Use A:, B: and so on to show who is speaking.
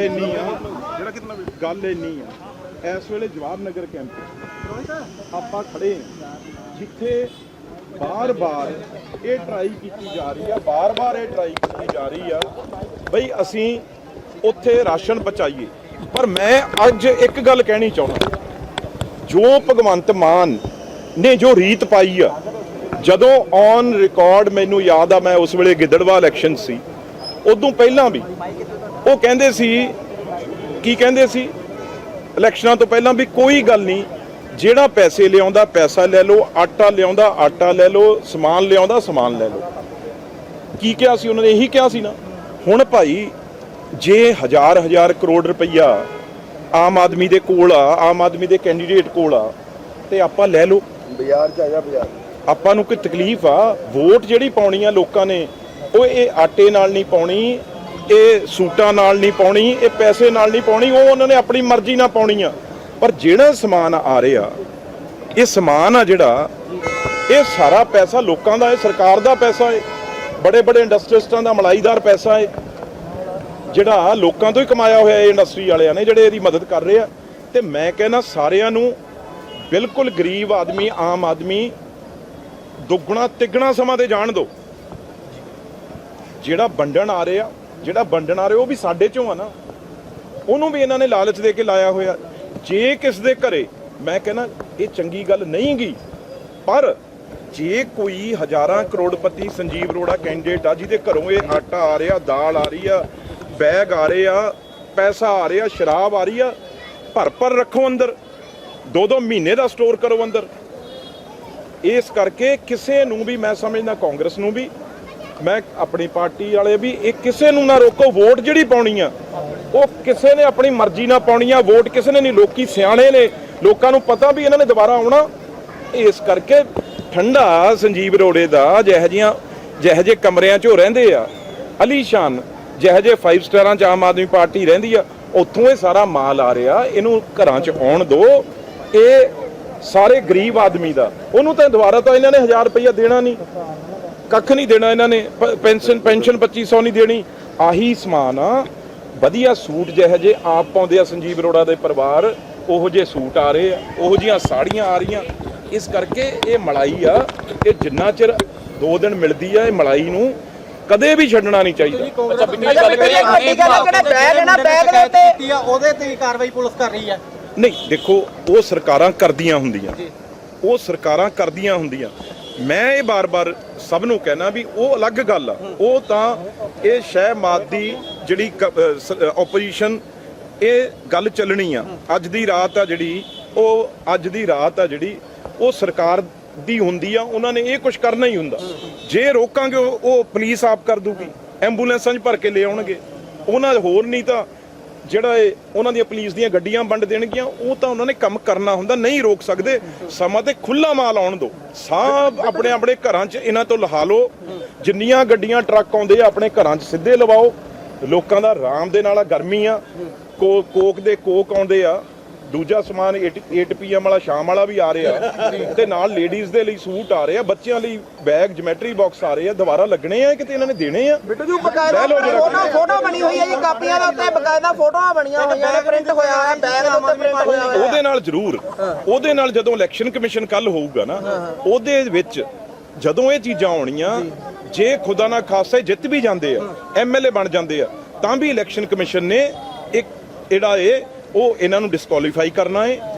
A: ਇੰਨੀ ਆ, ਜਿਹੜਾ ਕਿਤਨਾ ਗੱਲ ਇੰਨੀ ਆ, ਇਸ ਵੇਲੇ ਜਵਾਹਰ ਨਗਰ ਕੈਂਪ ਆਪਾਂ ਖੜੇ ਆ, ਜਿੱਥੇ ਬਾਰ-ਬਾਰ ਇਹ ਟਰਾਈ ਕੀਤੀ ਜਾ ਰਹੀ ਆ, ਬਾਰ-ਬਾਰ ਇਹ ਟਰਾਈ ਕੀਤੀ ਜਾ ਰਹੀ ਆ, ਬਈ ਅਸੀਂ ਉੱਥੇ ਰਾਸ਼ਨ ਪਹੁੰਚਾਈਏ। ਪਰ ਮੈਂ ਅੱਜ ਇੱਕ ਗੱਲ ਕਹਿਣੀ ਚਾਹੁੰਦਾ, ਜੋ ਭਗਵੰਤ ਮਾਨ ਨੇ ਜੋ ਰੀਤ ਪਾਈ ਆ, ਜਦੋਂ ਔਨ ਰਿਕਾਰਡ ਮੈਨੂੰ ਯਾਦ ਆ, ਮੈਂ ਉਸ ਵੇਲੇ ਗਿੱਦੜਵਾ ਇਲੈਕਸ਼ਨ ਸੀ, ਉਦੋਂ ਪਹਿਲਾਂ ਵੀ ਉਹ ਕਹਿੰਦੇ ਸੀ ਕੀ ਕਹਿੰਦੇ ਸੀ? ਇਲੈਕਸ਼ਨਾਂ ਤੋਂ ਪਹਿਲਾਂ ਵੀ ਕੋਈ ਗੱਲ ਨਹੀਂ ਜਿਹੜਾ ਪੈਸੇ ਲਿਆਉਂਦਾ ਪੈਸਾ ਲੈ ਲਓ ਆਟਾ ਲਿਆਉਂਦਾ ਆਟਾ ਲੈ ਲਓ ਸਮਾਨ ਲਿਆਉਂਦਾ ਸਮਾਨ ਲੈ ਲਓ। ਕੀ ਕਿਹਾ ਸੀ ਉਹਨਾਂ ਨੇ? ਇਹੀ ਕਿਹਾ ਸੀ ਨਾ ਹੁਣ ਭਾਈ ਜੇ ਹਜ਼ਾਰ ਹਜ਼ਾਰ ਕਰੋੜ ਰੁਪਈਆ ਆਮ ਆਦਮੀ ਦੇ ਕੋਲ ਆ ਆਮ ਆਦਮੀ ਦੇ ਕੈਂਡੀਡੇਟ ਕੋਲ ਆ ਤੇ ਆਪਾਂ ਲੈ ਲਓ।
B: ਬਾਜ਼ਾਰ ਚ ਆ ਜਾ ਬਾਜ਼ਾਰ।
A: ਆਪਾਂ ਨੂੰ ਕੋਈ ਤਕਲੀਫ ਆ ਵੋਟ ਜਿਹੜੀ ਪਾਉਣੀ ਆ ਲੋਕਾਂ ਨੇ ਉਹ ਇਹ ਆਟੇ ਨਾਲ ਨਹੀਂ ਪਾਉਣੀ ਇਹ ਸੂਟਾਂ ਨਾਲ ਨਹੀਂ ਪਾਉਣੀ, ਇਹ ਪੈਸੇ ਨਾਲ ਨਹੀਂ ਪਾਉਣੀ, ਉਹ ਉਹਨਾਂ ਨੇ ਆਪਣੀ ਮਰਜ਼ੀ ਨਾਲ ਪਾਉਣੀ ਆ ਪਰ ਜਿਹੜਾ ਸਮਾਨ ਆ ਰਿਹਾ, ਇਹ ਸਮਾਨ ਆ ਜਿਹੜਾ, ਇਹ ਸਾਰਾ ਪੈਸਾ ਲੋਕਾਂ ਦਾ ਹੈ, ਸਰਕਾਰ ਦਾ ਪੈਸਾ ਹੈ ਬੜੇ ਬੜੇ ਇੰਡਸਟਰੀਸਟਾਂ ਦਾ ਮਲਾਈਦਾਰ ਪੈਸਾ ਹੈ, ਜਿਹੜਾ ਲੋਕਾਂ ਤੋਂ ਹੀ ਕਮਾਇਆ ਹੋਇਆ ਇਹ ਇੰਡਸਟਰੀ ਵਾਲਿਆਂ ਨੇ, ਜਿਹੜੇ ਇਹਦੀ ਮਦਦ ਕਰ ਰਹੇ ਆ। ਤੇ ਮੈਂ ਕਹਿੰਦਾ ਸਾਰਿਆਂ ਨੂੰ ਬਿਲਕੁਲ ਗਰੀਬ ਆਦਮੀ, ਆਮ ਆਦਮੀ ਦੁੱਗਣਾ ਤਿੱਗਣਾ ਸਮਾਂ ਤੇ ਜਾਣ ਦਿਓ। ਜਿਹੜਾ ਵੰਡਣ ਆ ਰਿਹਾ ਜਿਹੜਾ ਵੰਡਣ ਆ ਰਿਹਾ, ਉਹ ਵੀ ਸਾਡੇ ਚੋਂ ਆ ਨਾ। ਉਹਨੂੰ ਵੀ ਇਹਨਾਂ ਨੇ ਲਾਲਚ ਦੇ ਕੇ ਲਾਇਆ ਹੋਇਆ। ਜੇ ਕਿਸ ਦੇ ਘਰੇ, ਮੈਂ ਕਹਿੰਦਾ, ਇਹ ਚੰਗੀ ਗੱਲ ਨਹੀਂ ਗਈ ਪਰ ਜੇ ਕੋਈ ਹਜ਼ਾਰਾਂ ਕਰੋੜਪਤੀ ਸੰਜੀਵ ਅਰੋੜਾ ਕੈਂਡੀਡੇਟ ਆ, ਜਿਹਦੇ ਘਰੋਂ ਇਹ ਆਟਾ ਆ ਰਿਹਾ, ਦਾਲ ਆ ਰਹੀ ਆ, ਬੈਗ ਆ ਰਹੇ ਆ, ਪੈਸਾ ਆ ਰਿਹਾ, ਸ਼ਰਾਬ ਆ ਰਹੀ ਆ, ਭਰ ਭਰ ਰੱਖੋ ਅੰਦਰ। ਦੋ ਦੋ ਮਹੀਨੇ ਦਾ ਸਟੋਰ ਕਰੋ ਅੰਦਰ। ਇਸ ਕਰਕੇ ਕਿਸੇ ਨੂੰ ਵੀ, ਮੈਂ ਸਮਝਦਾ ਕਾਂਗਰਸ ਨੂੰ ਵੀ ਮੈਂ ਆਪਣੀ ਪਾਰਟੀ ਵਾਲੇ ਵੀ ਇਹ ਕਿਸੇ ਨੂੰ ਨਾ ਰੋਕੋ, ਵੋਟ ਜਿਹੜੀ ਪਾਉਣੀ ਆ, ਉਹ ਕਿਸੇ ਨੇ ਆਪਣੀ ਮਰਜ਼ੀ ਨਾਲ ਪਾਉਣੀ ਆ, ਵੋਟ ਕਿਸੇ ਨੇ ਨਹੀਂ, ਲੋਕੀ ਸਿਆਣੇ ਨੇ, ਲੋਕਾਂ ਨੂੰ ਪਤਾ ਵੀ ਇਹਨਾਂ ਨੇ ਦੁਬਾਰਾ ਆਉਣਾ। ਇਸ ਕਰਕੇ ਠੰਡਾ ਸੰਜੀਵ ਰੋੜੇ ਦਾ ਜਿਹੋ ਜਿਹੀਆਂ, ਜਿਹੋ ਜਿਹੇ ਕਮਰਿਆਂ 'ਚ ਉਹ ਰਹਿੰਦੇ ਆ ਅਲੀਸ਼ਾਨ ਜਿਹੋ ਜਿਹੇ 5 ਸਟਾਰਾਂ 'ਚ ਆਮ ਆਦਮੀ ਪਾਰਟੀ ਰਹਿੰਦੀ ਆ, ਉੱਥੋਂ ਇਹ ਸਾਰਾ ਮਾਲ ਆ ਰਿਹਾ, ਇਹਨੂੰ ਘਰਾਂ 'ਚ ਆਉਣ ਦਿਓ ਇਹ ਸਾਰੇ ਗਰੀਬ ਆਦਮੀ ਦਾ, ਉਹਨੂੰ ਤਾਂ ਦੁਬਾਰਾ ਤਾਂ ਇਹਨਾਂ ਨੇ 1000 ਰੁਪਈਆ ਦੇਣਾ ਨਹੀਂ। ਕੱਖ ਨਹੀਂ ਦੇਣਾ ਇਹਨਾਂ ਨੇ ਪੈਨਸ਼ਨ ਪੈਨਸ਼ਨ 2500 ਨਹੀਂ ਦੇਣੀ। ਆਹੀ ਸਮਾਨ ਆ। ਵਧੀਆ ਸੂਟ ਜਿਹੋ ਜੇ ਆਪ ਪਾਉਂਦੇ ਆ ਸੰਜੀਵ ਅਰੋੜਾ ਦੇ ਪਰਿਵਾਰ ਉਹੋ ਜੇ ਸੂਟ ਆ ਰਹੇ ਆ ਉਹੋ ਜੀਆਂ ਸਾੜੀਆਂ ਆ ਰਹੀਆਂ। ਇਸ ਕਰਕੇ ਇਹ ਮਲਾਈ ਆ ਇਹ ਜਿੰਨਾ ਚਿਰ 2 ਦਿਨ ਮਿਲਦੀ ਆ ਇਹ ਮਲਾਈ ਨੂੰ ਕਦੇ ਵੀ ਛੱਡਣਾ ਨਹੀਂ ਚਾਹੀਦਾ।
C: ਅੱਛਾ ਬਿੱਟੂ ਜੀ ਗੱਲ ਕਰੀਏ
D: ਵੱਡੀ ਗੱਲ ਹੈ ਕਿਹੜਾ ਬੈਗ ਹੈ ਨਾ ਬੈਗ ਦੇ ਉੱਤੇ
C: ਕੀਤੀ ਆ ਉਹਦੇ ਤੇ ਹੀ ਕਾਰਵਾਈ ਪੁਲਿਸ ਕਰ ਰਹੀ ਹੈ
A: ਨਹੀਂ ਦੇਖੋ ਉਹ ਸਰਕਾਰਾਂ ਕਰਦੀਆਂ ਹੁੰਦੀਆਂ। ਉਹ ਸਰਕਾਰਾਂ ਕਰਦੀਆਂ ਹੁੰਦੀਆਂ। ਮੈਂ ਇਹ ਬਾਰ-ਬਾਰ ਸਭ ਨੂੰ ਕਹਿਣਾ ਵੀ ਉਹ ਅਲੱਗ ਗੱਲ ਆ। ਉਹ ਤਾਂ ਇਹ ਸ਼ਹਿ ਮਾਦੀ ਜਿਹੜੀ ਆਪੋਜੀਸ਼ਨ ਇਹ ਗੱਲ ਚੱਲਣੀ ਆ। ਅੱਜ ਦੀ ਰਾਤ ਆ ਜਿਹੜੀ, ਉਹ ਅੱਜ ਦੀ ਰਾਤ ਆ ਜਿਹੜੀ, ਉਹ ਸਰਕਾਰ ਦੀ ਹੁੰਦੀ ਆ, ਉਹਨਾਂ ਨੇ ਇਹ ਕੁਝ ਕਰਨਾ ਹੀ ਹੁੰਦਾ। ਜੇ ਰੋਕਾਂਗੇ, ਉਹ ਉਹ ਪੁਲਿਸ ਆਪ ਕਰ ਦੂਗੀ। ਐਂਬੂਲੈਂਸਾਂ 'ਚ ਭਰ ਕੇ ਲੈ ਆਉਣਗੇ। ਉਹਨਾਂ ਹੋਰ ਨਹੀਂ ਤਾਂ ਜਿਹੜਾ ਇਹ ਉਹਨਾਂ ਦੀਆਂ ਪੁਲਿਸ ਦੀਆਂ ਗੱਡੀਆਂ ਵੰਡ ਦੇਣਗੀਆਂ, ਉਹ ਤਾਂ ਉਹਨਾਂ ਨੇ ਕੰਮ ਕਰਨਾ ਹੁੰਦਾ, ਨਹੀਂ ਰੋਕ ਸਕਦੇ। ਸਮਾਂ ਤੇ ਖੁੱਲਾ ਮਾਲ ਆਉਣ ਦਿਓ। ਸਭ ਆਪਣੇ ਆਪਣੇ ਘਰਾਂ 'ਚ ਇਹਨਾਂ ਤੋਂ ਲਹਾ ਲਓ। ਜਿੰਨੀਆਂ ਗੱਡੀਆਂ ਟਰੱਕ ਆਉਂਦੇ ਆ, ਆਪਣੇ ਘਰਾਂ 'ਚ ਸਿੱਧੇ ਲਵਾਓ। ਲੋਕਾਂ ਦਾ ਆਰਾਮ ਦੇ ਨਾਲ ਗਰਮੀ ਆ। ਕੋ ਕੋਕ ਦੇ ਕੋਕ ਆਉਂਦੇ ਆ। ਦੂਜਾ ਸਮਾਨ 8 ਪੀਐਮ ਵਾਲਾ ਸ਼ਾਮ ਵਾਲਾ ਵੀ ਆ ਰਿਹਾ। ਤੇ ਨਾਲ ਲੇਡੀਜ਼ ਦੇ ਲਈ ਸੂਟ ਆ ਰਹੇ ਆ ਬੱਚਿਆਂ ਲਈ ਬੈਗ ਜਿਮੈਟਰੀ ਬਾਕਸ ਆ ਰਹੇ ਆ ਦੁਬਾਰਾ ਲੱਗਣੇ ਆ ਕਿਤੇ ਇਹਨਾਂ ਨੇ ਦੇਣੇ ਆ?
D: ਬਿੱਟੂ ਜੀ ਬਕਾਇਦਾ
A: ਲੈ ਲਓ ਜਰਾ
D: ਫੋਟੋ ਫੋਟੋ ਬਣੀ ਹੋਈ ਹੈ ਜੀ ਕਾਪੀਆਂ ਦੇ ਉੱਤੇ ਬਕਾਇਦਾ ਫੋਟੋਆਂ ਬਣੀਆਂ ਹੋਈਆਂ ਨੇ ਪ੍ਰਿੰਟ ਹੋਇਆ ਹੋਇਆ ਬੈਗ ਦੇ ਉੱਤੇ ਪ੍ਰਿੰਟ ਹੋਇਆ ਹੋਇਆ
A: ਉਹਦੇ ਨਾਲ ਜ਼ਰੂਰ ਉਹਦੇ ਨਾਲ ਜਦੋਂ ਇਲੈਕਸ਼ਨ ਕਮਿਸ਼ਨ ਕੱਲ ਹੋਊਗਾ ਨਾ ਉਹਦੇ ਵਿੱਚ ਜਦੋਂ ਇਹ ਚੀਜ਼ਾਂ ਆਉਣੀਆਂ ਜੇ। ਖੁਦਾ ਨਾ ਖਾਸਾ ਜਿੱਤ ਵੀ ਜਾਂਦੇ ਆ ਐਮਐਲਏ ਬਣ ਜਾਂਦੇ ਆ ਤਾਂ ਵੀ ਇਲੈਕਸ਼ਨ ਕਮਿਸ਼ਨ ਨੇ ਇੱਕ ਜਿਹੜਾ ਇਹ ਉਹ ਇਹਨਾਂ ਨੂੰ ਡਿਸਕੁਆਲੀਫਾਈ ਕਰਨਾ ਹੈ।